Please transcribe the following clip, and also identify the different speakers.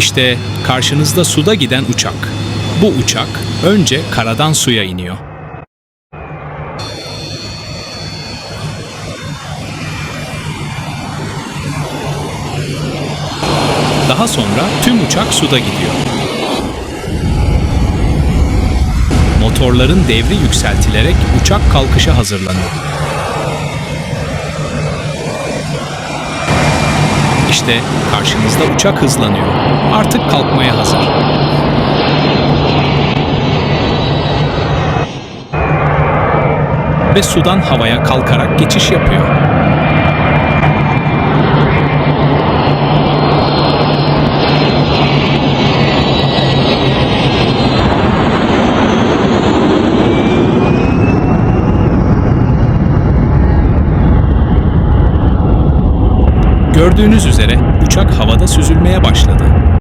Speaker 1: İşte karşınızda suda giden uçak. Bu uçak önce karadan suya iniyor. Daha sonra tüm uçak suda gidiyor. Motorların devri yükseltilerek uçak kalkışa hazırlanıyor. İşte karşınızda uçak hızlanıyor. Artık kalkmaya hazır. Ve sudan havaya kalkarak geçiş yapıyor. Gördüğünüz üzere uçak havada süzülmeye başladı.